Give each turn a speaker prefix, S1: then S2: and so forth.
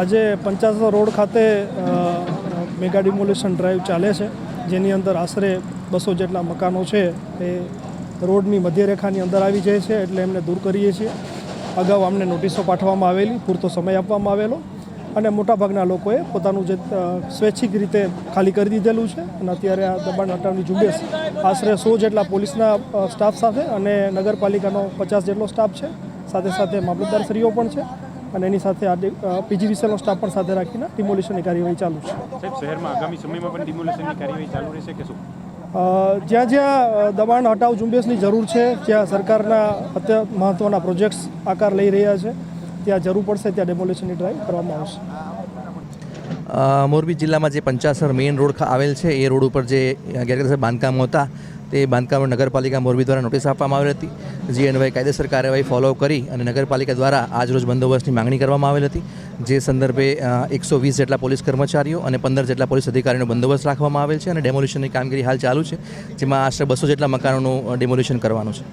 S1: આજે પંચાસર રોડ ખાતે mega demolition drive ચાલે છે, જેની અંદર આશરે બસો જેટલા મકાનો છે, એ રોડની મધ્યરેખાની અંદર આવી જાય છે, એટલે એમને દૂર કરીએ છીએ. અગાઉ અમને નોટિસો પાઠવવામાં આવેલી, પૂરતો સમય આપવામાં આવેલો, અને મોટાભાગના લોકોએ પોતાનું જે સ્વૈચ્છિક રીતે ખાલી કરી દીધેલું છે, અને અત્યારે આ દબાણ હટાવની ઝુંબેશ આશરે સો જેટલા પોલીસના સ્ટાફ સાથે અને નગરપાલિકાનો પચાસ જેટલો સ્ટાફ છે, સાથે સાથે મામલતદારશ્રીઓ પણ છે. અને એની સાથે પીજી પીજીવીસીએલનો સ્ટાફ પણ સાથે રાખીને ડિમોલિશનની કાર્યવાહી ચાલુ છે.
S2: સાહેબ શહેરમાં આગામી સમયમાં પણ ડિમોલેશનની કાર્યવાહી ચાલુ રહેશે કે શું?
S1: જ્યાં જ્યાં દબાણ હટાવ ઝુંબેશની જરૂર છે જ્યાં સરકારના અત્યંત મહત્ત્વના પ્રોજેક્ટ્સ આકાર લઈ રહ્યા છે ત્યાં જરૂર પડશે ત્યાં ડેમોલેશનની ડ્રાઈવ કરવામાં આવશે.
S3: મોરબી જિલ્લામાં જે પંચાસર મેઇન રોડ આવેલ છે, એ રોડ ઉપર જે ગેરકાયદેસર બાંધકામો હતા, તે બાંધકામો નગરપાલિકા મોરબી દ્વારા નોટિસ આપવામાં આવેલ હતી. જે અન્વયે કાયદેસર કાર્યવાહી ફોલો કરી અને નગરપાલિકા દ્વારા આજરોજ બંદોબસ્તની માંગણી કરવામાં આવેલ હતી. જે સંદર્ભે એકસો વીસ જેટલા પોલીસ કર્મચારીઓ અને પંદર જેટલા પોલીસ અધિકારીનો બંદોબસ્ત રાખવામાં આવેલ છે અને ડેમોલિશનની કામગીરી હાલ ચાલુ છે, જેમાં આશરે બસો જેટલા મકાનોનું ડેમોલિશન કરવાનું છે.